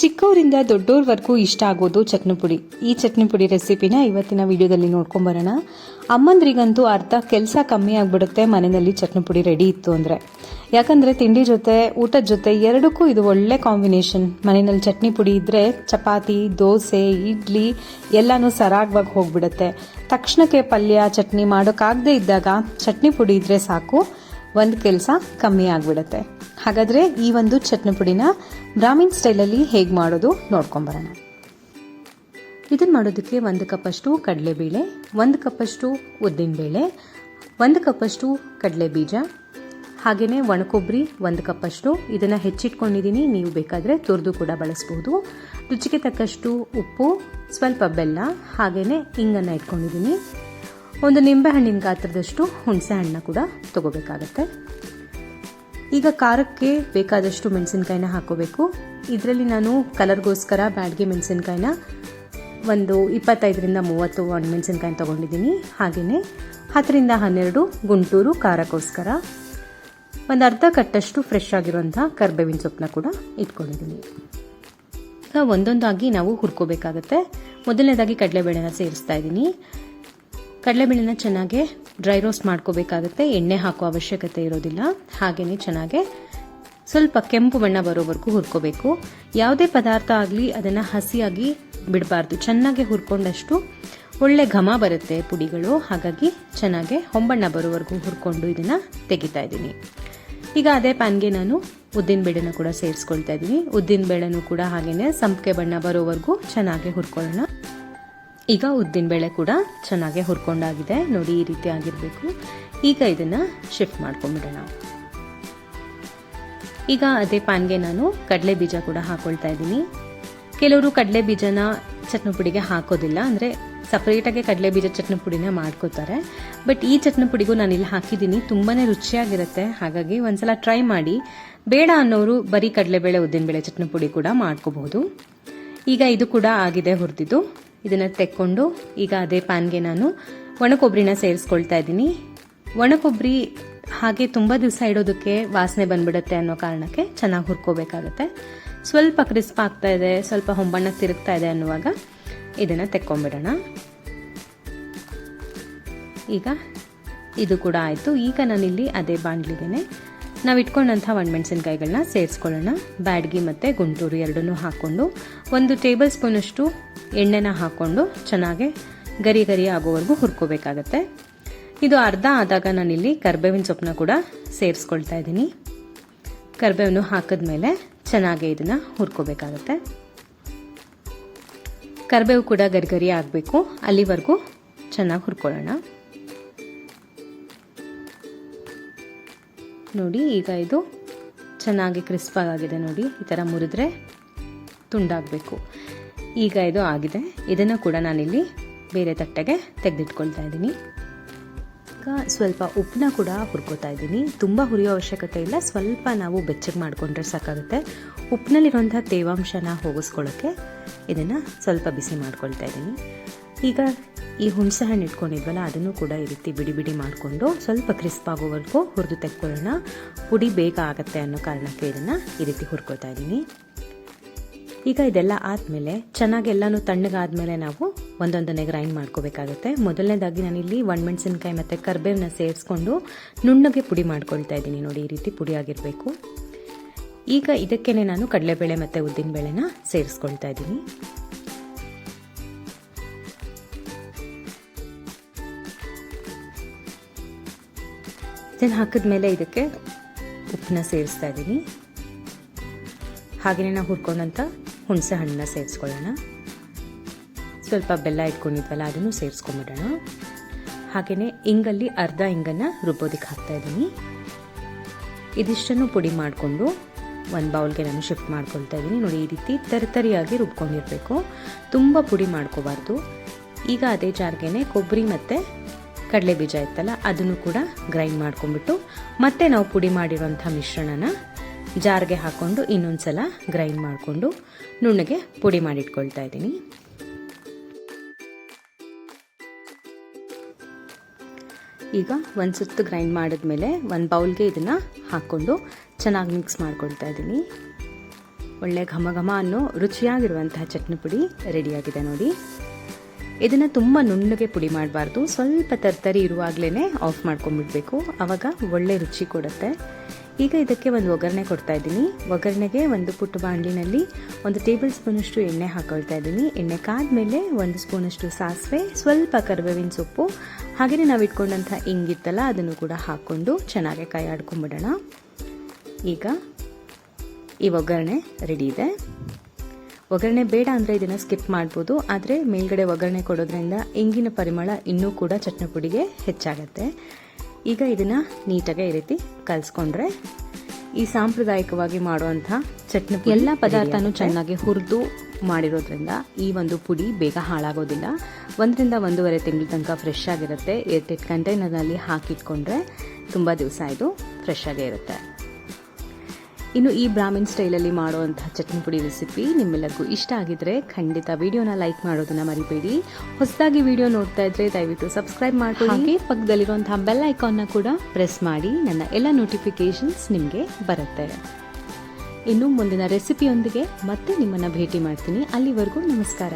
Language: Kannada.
ಚಿಕ್ಕವರಿಂದ ದೊಡ್ಡೋರ್ವರೆಗೂ ಇಷ್ಟ ಆಗೋದು ಚಟ್ನಿ ಪುಡಿ. ಈ ಚಟ್ನಿ ಪುಡಿ ರೆಸಿಪಿನ ಇವತ್ತಿನ ವಿಡಿಯೋದಲ್ಲಿ ನೋಡ್ಕೊಂಬರೋಣ ಅಮ್ಮಂದ್ರಿಗಂತೂ ಅರ್ಧ ಕೆಲಸ ಕಮ್ಮಿ ಆಗಿಬಿಡುತ್ತೆ ಮನೆಯಲ್ಲಿ ಚಟ್ನಿ ಪುಡಿ ರೆಡಿ ಇತ್ತು ಅಂದರೆ. ಯಾಕಂದರೆ ತಿಂಡಿ ಜೊತೆ, ಊಟದ ಜೊತೆ ಎರಡಕ್ಕೂ ಇದು ಒಳ್ಳೆ ಕಾಂಬಿನೇಷನ್. ಮನೆಯಲ್ಲಿ ಚಟ್ನಿ ಪುಡಿ ಇದ್ದರೆ ಚಪಾತಿ, ದೋಸೆ, ಇಡ್ಲಿ ಎಲ್ಲನೂ ಸರಾಗವಾಗಿ ಹೋಗ್ಬಿಡುತ್ತೆ. ತಕ್ಷಣಕ್ಕೆ ಪಲ್ಯ, ಚಟ್ನಿ ಮಾಡೋಕ್ಕಾಗದೇ ಇದ್ದಾಗ ಚಟ್ನಿ ಪುಡಿ ಇದ್ದರೆ ಸಾಕು. ಒಂದು ಕೆಲಸ ಕಮ್ಮಿ ಆಗಿಬಿಡುತ್ತೆ. ಹಾಗಾದರೆ ಈ ಒಂದು ಚಟ್ನಿ ಪುಡಿನ ಬ್ರಾಹ್ಮಿನ್ ಸ್ಟೈಲಲ್ಲಿ ಹೇಗೆ ಮಾಡೋದು ನೋಡ್ಕೊಂಬರೋಣ ಇದನ್ನು ಮಾಡೋದಕ್ಕೆ ಒಂದು ಕಪ್ಪಷ್ಟು ಕಡಲೆಬೇಳೆ, ಒಂದು ಕಪ್ಪಷ್ಟು ಉದ್ದಿನಬೇಳೆ ಒಂದು ಕಪ್ಪಷ್ಟು ಕಡಲೆ ಬೀಜ ಹಾಗೆಯೇ ಒಣಕೊಬ್ಬರಿ, ಒಂದು ಕಪ್ಪಷ್ಟು. ಇದನ್ನು ಹೆಚ್ಚಿಟ್ಕೊಂಡಿದ್ದೀನಿ ನೀವು ಬೇಕಾದರೆ ತುರಿದು ಕೂಡ ಬಳಸ್ಬೋದು. ರುಚಿಗೆ ತಕ್ಕಷ್ಟು ಉಪ್ಪು, ಸ್ವಲ್ಪ ಬೆಲ್ಲ ಹಾಗೆಯೇ ಇಂಗನ್ನು ಇಟ್ಕೊಂಡಿದ್ದೀನಿ ಒಂದು ನಿಂಬೆಹಣ್ಣಿನ ಗಾತ್ರದಷ್ಟು ಹುಣಸೆ ಹಣ್ಣನ್ನ ಕೂಡ ತಗೋಬೇಕಾಗತ್ತೆ. ಈಗ ಖಾರಕ್ಕೆ ಬೇಕಾದಷ್ಟು ಮೆಣಸಿನ್ಕಾಯಿನ ಹಾಕೋಬೇಕು. ಇದರಲ್ಲಿ ನಾನು ಕಲರ್ಗೋಸ್ಕರ ಬ್ಯಾಡ್ಗೆ ಮೆಣಸಿನಕಾಯಿನ ಒಂದು ಇಪ್ಪತ್ತೈದರಿಂದ ಮೂವತ್ತು ಒಣ ಮೆಣಸಿನ್ಕಾಯಿ ತೊಗೊಂಡಿದ್ದೀನಿ. ಹಾಗೆಯೇ ಹತ್ತರಿಂದ ಹನ್ನೆರಡು ಗುಂಟೂರು ಖಾರಕ್ಕೋಸ್ಕರ ಒಂದು ಅರ್ಧ ಕಟ್ಟಷ್ಟು ಫ್ರೆಶ್ ಆಗಿರುವಂಥ ಕರ್ಬೇವಿನ ಸೊಪ್ಪನ್ನ ಕೂಡ ಇಟ್ಕೊಂಡಿದ್ದೀನಿ. ಈಗ ಒಂದೊಂದಾಗಿ ನಾವು ಹುರ್ಕೋಬೇಕಾಗತ್ತೆ. ಮೊದಲನೇದಾಗಿ ಕಡಲೆಬೇಳೆನ ಸೇರಿಸ್ತಾ ಇದ್ದೀನಿ. ಕಡಲೆಬೇಳೆನ ಚೆನ್ನಾಗಿ ಡ್ರೈ ರೋಸ್ಟ್ ಮಾಡ್ಕೋಬೇಕಾಗುತ್ತೆ. ಎಣ್ಣೆ ಹಾಕೋ ಅವಶ್ಯಕತೆ ಇರೋದಿಲ್ಲ. ಹಾಗೆಯೇ ಚೆನ್ನಾಗೆ ಸ್ವಲ್ಪ ಕೆಂಪು ಬಣ್ಣ ಬರೋವರೆಗೂ ಹುರ್ಕೋಬೇಕು. ಯಾವುದೇ ಪದಾರ್ಥ ಆಗಲಿ ಅದನ್ನು ಹಸಿಯಾಗಿ ಬಿಡಬಾರ್ದು. ಚೆನ್ನಾಗಿ ಹುರ್ಕೊಂಡಷ್ಟು ಒಳ್ಳೆ ಘಮ ಬರುತ್ತೆ ಪುಡಿಗಳು. ಹಾಗಾಗಿ ಚೆನ್ನಾಗಿ ಹೊಂಬಣ್ಣ ಬರೋವರೆಗೂ ಹುರ್ಕೊಂಡು ಇದನ್ನು ತೆಗಿತಾ ಇದ್ದೀನಿ. ಈಗ ಅದೇ ಪ್ಯಾನ್ಗೆ ನಾನು ಉದ್ದಿನ ಬೇಳೆನ ಕೂಡ ಸೇರಿಸ್ಕೊಳ್ತಾ ಇದ್ದೀನಿ. ಉದ್ದಿನ ಬೇಳೆನೂ ಕೂಡ ಹಾಗೆಯೇ ಸಂಪಿಗೆ ಬಣ್ಣ ಬರೋವರೆಗೂ ಚೆನ್ನಾಗಿ ಹುರ್ಕೊಳ್ಳೋಣ. ಈಗ ಉದ್ದಿನಬೇಳೆ ಕೂಡ ಚೆನ್ನಾಗಿ ಹುರ್ಕೊಂಡಾಗಿದೆ. ನೋಡಿ, ಈ ರೀತಿ ಆಗಿರಬೇಕು. ಈಗ ಇದನ್ನು ಶಿಫ್ಟ್ ಮಾಡ್ಕೊಂಬಿಡೋಣ. ಈಗ ಅದೇ ಪ್ಯಾನ್ಗೆ ನಾನು ಕಡಲೆ ಬೀಜ ಕೂಡ ಹಾಕೊಳ್ತಾ ಇದ್ದೀನಿ. ಕೆಲವರು ಕಡಲೆ ಬೀಜನ ಚಟ್ನಿ ಪುಡಿಗೆ ಹಾಕೋದಿಲ್ಲ. ಅಂದರೆ ಸಪ್ರೇಟಾಗಿ ಕಡಲೆ ಬೀಜ ಚಟ್ನಿ ಪುಡಿನ ಮಾಡ್ಕೋತಾರೆ. ಬಟ್ ಈ ಚಟ್ನಿ ಪುಡಿಗೂ ನಾನು ಇಲ್ಲಿ ಹಾಕಿದ್ದೀನಿ. ತುಂಬಾ ರುಚಿಯಾಗಿರುತ್ತೆ. ಹಾಗಾಗಿ ಒಂದ್ಸಲ ಟ್ರೈ ಮಾಡಿ. ಬೇಡ ಅನ್ನೋರು ಬರೀ ಕಡಲೆಬೇಳೆ ಉದ್ದಿನಬೇಳೆ ಚಟ್ನಿ ಪುಡಿ ಕೂಡ ಮಾಡ್ಕೋಬಹುದು. ಈಗ ಇದು ಕೂಡ ಆಗಿದೆ ಹುರಿದಿದ್ದು. ಇದನ್ನು ತೆಕ್ಕೊಂಡು ಈಗ ಅದೇ ಪ್ಯಾನ್ಗೆ ನಾನು ಒಣಕೊಬ್ಬರಿನ ಸೇರಿಸ್ಕೊಳ್ತಾ ಇದ್ದೀನಿ. ಒಣಕೊಬ್ಬರಿ ಹಾಗೆ ತುಂಬ ದಿವಸ ಇಡೋದಕ್ಕೆ ವಾಸನೆ ಬಂದ್ಬಿಡುತ್ತೆ ಅನ್ನೋ ಕಾರಣಕ್ಕೆ ಚೆನ್ನಾಗಿ ಹುರ್ಕೋಬೇಕಾಗತ್ತೆ. ಸ್ವಲ್ಪ ಕ್ರಿಸ್ಪ್ ಆಗ್ತಾ ಇದೆ, ಸ್ವಲ್ಪ ಹೊಂಬಣ್ಣ ತಿರುಗ್ತಾ ಇದೆ ಅನ್ನುವಾಗ ಇದನ್ನು ತೆಕ್ಕೊಂಬಿಡೋಣ ಈಗ ಇದು ಕೂಡ ಆಯಿತು. ಈಗ ನಾನಿಲ್ಲಿ ಅದೇ ಬಾಣಲಿಗೆನೆ ನಾವು ಇಟ್ಕೊಂಡಂಥ ಒಣಮೆಣಸಿನ್ಕಾಯಿಗಳನ್ನ ಸೇರಿಸ್ಕೊಳ್ಳೋಣ. ಬ್ಯಾಡ್ಗಿ ಮತ್ತು ಗುಂಟೂರು ಎರಡನ್ನೂ ಹಾಕ್ಕೊಂಡು ಒಂದು ಟೇಬಲ್ ಸ್ಪೂನಷ್ಟು ಎಣ್ಣೆನ ಹಾಕ್ಕೊಂಡು ಚೆನ್ನಾಗಿ ಗರಿ ಗರಿ ಆಗೋವರೆಗೂ ಹುರ್ಕೋಬೇಕಾಗತ್ತೆ. ಇದು ಅರ್ಧ ಆದಾಗ ನಾನಿಲ್ಲಿ ಕರ್ಬೇವಿನ ಸೊಪ್ಪನ್ನ ಕೂಡ ಸೇರಿಸ್ಕೊಳ್ತಾ ಇದ್ದೀನಿ. ಕರ್ಬೇವನ್ನು ಹಾಕಿದ್ಮೇಲೆ ಚೆನ್ನಾಗಿ ಇದನ್ನು ಹುರ್ಕೋಬೇಕಾಗತ್ತೆ. ಕರ್ಬೇವು ಕೂಡ ಗರಿಗರಿ ಆಗಬೇಕು. ಅಲ್ಲಿವರೆಗೂ ಚೆನ್ನಾಗಿ ಹುರ್ಕೊಳ್ಳೋಣ. ನೋಡಿ, ಈಗ ಇದು ಚೆನ್ನಾಗಿ ಕ್ರಿಸ್ಪಾಗಿದೆ ನೋಡಿ. ಈ ಥರ ಮುರಿದ್ರೆ ತುಂಡಾಗಬೇಕು. ಈಗ ಇದು ಆಗಿದೆ. ಇದನ್ನು ಕೂಡ ನಾನಿಲ್ಲಿ ಬೇರೆ ತಟ್ಟೆಗೆ ತೆಗೆದಿಟ್ಕೊಳ್ತಾ ಇದ್ದೀನಿ. ಈಗ ಸ್ವಲ್ಪ ಉಪ್ಪನ್ನ ಕೂಡ ಹುರ್ಕೋತಾ ಇದ್ದೀನಿ. ತುಂಬ ಹುರಿಯೋ ಅವಶ್ಯಕತೆ ಇಲ್ಲ. ಸ್ವಲ್ಪ ನಾವು ಬೆಚ್ಚಗೆ ಮಾಡಿಕೊಂಡ್ರೆ ಸಾಕಾಗುತ್ತೆ. ಉಪ್ಪಿನಲ್ಲಿರುವಂಥ ತೇವಾಂಶನ ಹೋಗಿಸ್ಕೊಳ್ಳೋಕ್ಕೆ ಇದನ್ನು ಸ್ವಲ್ಪ ಬಿಸಿ ಮಾಡ್ಕೊಳ್ತಾ ಇದ್ದೀನಿ. ಈಗ ಈ ಹುಣಸೆ ಹಣ್ಣು ಇಟ್ಕೊಂಡಿದ್ವಲ್ಲ, ಅದನ್ನು ಕೂಡ ಈ ರೀತಿ ಬಿಡಿ ಬಿಡಿ ಮಾಡಿಕೊಂಡು ಸ್ವಲ್ಪ ಕ್ರಿಸ್ಪ್ ಆಗೋವರೆಗೂ ಹುರಿದು ತೆಕ್ಕೊಳ್ಳೋಣ ಪುಡಿ ಬೇಗ ಆಗುತ್ತೆ ಅನ್ನೋ ಕಾರಣಕ್ಕೆ ಇದನ್ನು ಈ ರೀತಿ ಹುರ್ಕೋತಾ ಇದ್ದೀನಿ. ಈಗ ಇದೆಲ್ಲ ಆದಮೇಲೆ ಚೆನ್ನಾಗಿ ಎಲ್ಲನೂ ತಣ್ಣಗಾದ್ಮೇಲೆ ನಾವು ಒಂದೊಂದನ್ನೇ ಗ್ರೈಂಡ್ ಮಾಡ್ಕೋಬೇಕಾಗುತ್ತೆ. ಮೊದಲನೇದಾಗಿ ನಾನು ನಾನಿಲ್ಲಿ ಒಣಮೆಣಸಿನ್ಕಾಯಿ ಮತ್ತು ಕರ್ಬೇವನ್ನ ಸೇರಿಸ್ಕೊಂಡು ನುಣ್ಣಗೆ ಪುಡಿ ಮಾಡ್ಕೊಳ್ತಾ ಇದ್ದೀನಿ ನೋಡಿ, ಈ ರೀತಿ ಪುಡಿ ಆಗಿರಬೇಕು. ಈಗ ಇದಕ್ಕೇನೆ ನಾನು ಕಡಲೆಬೇಳೆ ಮತ್ತು ಉದ್ದಿನಬೇಳೆನ ಸೇರಿಸ್ಕೊಳ್ತಾ ಇದ್ದೀನಿ. ಇದನ್ನು ಹಾಕಿದ್ಮೇಲೆ ಇದಕ್ಕೆ ಉಪ್ಪನ್ನ ಸೇರಿಸ್ತಾ ಇದ್ದೀನಿ. ಹಾಗೆಯೇ ನಾವು ಹುರ್ಕೊಂಡಂಥ ಹುಣಸೆ ಹಣ್ಣನ್ನ ಸೇರಿಸ್ಕೊಳ್ಳೋಣ. ಸ್ವಲ್ಪ ಬೆಲ್ಲ ಇಟ್ಕೊಂಡಿದ್ವಲ್ಲ, ಅದನ್ನು ಸೇರಿಸ್ಕೊಂಬಿಡೋಣ. ಹಾಗೆಯೇ ಇಂಗಲ್ಲಿ ಅರ್ಧ ಇಂಗನ್ನು ರುಬ್ಬೋದಕ್ಕೆ ಹಾಕ್ತಾ ಇದ್ದೀನಿ. ಇದಿಷ್ಟನ್ನು ಪುಡಿ ಮಾಡಿಕೊಂಡು ಒಂದು ಬೌಲ್ಗೆ ನಾನು ಶಿಫ್ಟ್ ಮಾಡ್ಕೊಳ್ತಾ ಇದ್ದೀನಿ. ನೋಡಿ, ಈ ರೀತಿ ತರಿತರಿಯಾಗಿ ರುಬ್ಕೊಂಡಿರಬೇಕು. ತುಂಬ ಪುಡಿ ಮಾಡ್ಕೋಬಾರ್ದು. ಈಗ ಅದೇ ಜಾರ್ಗೆನೆ ಕೊಬ್ಬರಿ ಮತ್ತು ಕಡಲೆ ಬೀಜ ಇತ್ತಲ್ಲ, ಅದನ್ನು ಕೂಡ ಗ್ರೈಂಡ್ ಮಾಡ್ಕೊಂಡ್ಬಿಟ್ಟು ಮತ್ತೆ ನಾವು ಪುಡಿ ಮಾಡಿರುವಂಥ ಮಿಶ್ರಣನ ಜಾರ್ಗೆ ಹಾಕ್ಕೊಂಡು ಇನ್ನೊಂದು ಸಲ ಗ್ರೈಂಡ್ ಮಾಡಿಕೊಂಡು ನುಣ್ಣಗೆ ಪುಡಿ ಮಾಡಿಟ್ಕೊಳ್ತಾ ಇದ್ದೀನಿ. ಈಗ ಒಂದು ಸುತ್ತು ಗ್ರೈಂಡ್ ಮಾಡಿದ್ಮೇಲೆ ಒಂದು ಬೌಲ್ಗೆ ಇದನ್ನು ಹಾಕ್ಕೊಂಡು ಚೆನ್ನಾಗಿ ಮಿಕ್ಸ್ ಮಾಡ್ಕೊಳ್ತಾ ಇದ್ದೀನಿ. ಒಳ್ಳೆ ಘಮ ಘಮ ಅನ್ನೋ ರುಚಿಯಾಗಿರುವಂತಹ ಚಟ್ನಿ ಪುಡಿ ರೆಡಿಯಾಗಿದೆ ನೋಡಿ. ಇದನ್ನು ತುಂಬ ನುಣ್ಣಗೆ ಪುಡಿ ಮಾಡಬಾರ್ದು. ಸ್ವಲ್ಪ ತರ್ತರಿ ಇರುವಾಗಲೇ ಆಫ್ ಮಾಡ್ಕೊಂಡ್ಬಿಡ್ಬೇಕು. ಆವಾಗ ಒಳ್ಳೆ ರುಚಿ ಕೊಡುತ್ತೆ. ಈಗ ಇದಕ್ಕೆ ಒಂದು ಒಗ್ಗರಣೆ ಕೊಡ್ತಾ ಇದ್ದೀನಿ. ಒಗ್ಗರಣೆಗೆ ಒಂದು ಪುಟ್ಟ ಬಾಣಲಿನಲ್ಲಿ ಒಂದು ಟೇಬಲ್ ಸ್ಪೂನಷ್ಟು ಎಣ್ಣೆ ಹಾಕೊಳ್ತಾ ಇದ್ದೀನಿ. ಎಣ್ಣೆ ಕಾದ್ಮೇಲೆ ಒಂದು ಸ್ಪೂನಷ್ಟು ಸಾಸಿವೆ, ಸ್ವಲ್ಪ ಕರಿಬೇವಿನ ಸೊಪ್ಪು ಹಾಗೆಯೇ ನಾವು ಇಟ್ಕೊಂಡಂಥ ಹಿಂಗಿತ್ತಲ್ಲ ಅದನ್ನು ಕೂಡ ಹಾಕ್ಕೊಂಡು ಚೆನ್ನಾಗಿ ಕೈ ಆಡ್ಕೊಂಬಿಡೋಣ. ಈಗ ಈ ಒಗ್ಗರಣೆ ರೆಡಿ ಇದೆ. ಒಗ್ಗರಣೆ ಬೇಡ ಅಂದರೆ ಇದನ್ನು ಸ್ಕಿಪ್ ಮಾಡ್ಬೋದು, ಆದರೆ ಮೇಲ್ಗಡೆ ಒಗ್ಗರಣೆ ಕೊಡೋದ್ರಿಂದ ಇಂಗಿನ ಪರಿಮಳ ಇನ್ನೂ ಕೂಡ ಚಟ್ನಿ ಪುಡಿಗೆ ಹೆಚ್ಚಾಗತ್ತೆ. ಈಗ ಇದನ್ನು ನೀಟಾಗೆ ಈ ರೀತಿ ಕಲಿಸ್ಕೊಂಡ್ರೆ ಈ ಸಾಂಪ್ರದಾಯಿಕವಾಗಿ ಮಾಡುವಂಥ ಚಟ್ನಿ ಎಲ್ಲ ಪದಾರ್ಥನೂ ಚೆನ್ನಾಗಿ ಹುರಿದು ಮಾಡಿರೋದ್ರಿಂದ ಈ ಒಂದು ಪುಡಿ ಬೇಗ ಹಾಳಾಗೋದಿಲ್ಲ. ಒಂದರಿಂದ ಒಂದೂವರೆ ತಿಂಗಳ ತನಕ ಫ್ರೆಶ್ ಆಗಿರುತ್ತೆ. ಏರ್ಟೆಟ್ ಕಂಟೈನರ್ನಲ್ಲಿ ಹಾಕಿಟ್ಕೊಂಡ್ರೆ ತುಂಬ ದಿವಸ ಇದು ಫ್ರೆಶ್ ಆಗೇ ಇರುತ್ತೆ. ಇನ್ನು ಈ ಬ್ರಾಹ್ಮಿನ್ ಸ್ಟೈಲಲ್ಲಿ ಮಾಡುವಂತಹ ಚಟ್ನಿ ಪುಡಿ ರೆಸಿಪಿ ನಿಮ್ಮೆಲ್ಲರಿಗೂ ಇಷ್ಟ ಆಗಿದ್ರೆ ಖಂಡಿತ ವಿಡಿಯೋನ ಲೈಕ್ ಮಾಡೋದನ್ನ ಮರಿಬೇಡಿ. ಹೊಸದಾಗಿ ವಿಡಿಯೋ ನೋಡ್ತಾ ಇದ್ರೆ ದಯವಿಟ್ಟು ಸಬ್ಸ್ಕ್ರೈಬ್ ಮಾಡ್ಕೊಳ್ಳಿ. ಪಕ್ಕದಲ್ಲಿರುವಂತಹ ಬೆಲ್ ಐಕಾನ್ನ ಕೂಡ ಪ್ರೆಸ್ ಮಾಡಿ ನನ್ನ ಎಲ್ಲ ನೋಟಿಫಿಕೇಶನ್ಸ್ ನಿಮಗೆ ಬರುತ್ತೆ. ಇನ್ನು ಮುಂದಿನ ರೆಸಿಪಿಯೊಂದಿಗೆ ಮತ್ತೆ ನಿಮ್ಮನ್ನು ಭೇಟಿ ಮಾಡ್ತೀನಿ. ಅಲ್ಲಿವರೆಗೂ ನಮಸ್ಕಾರ.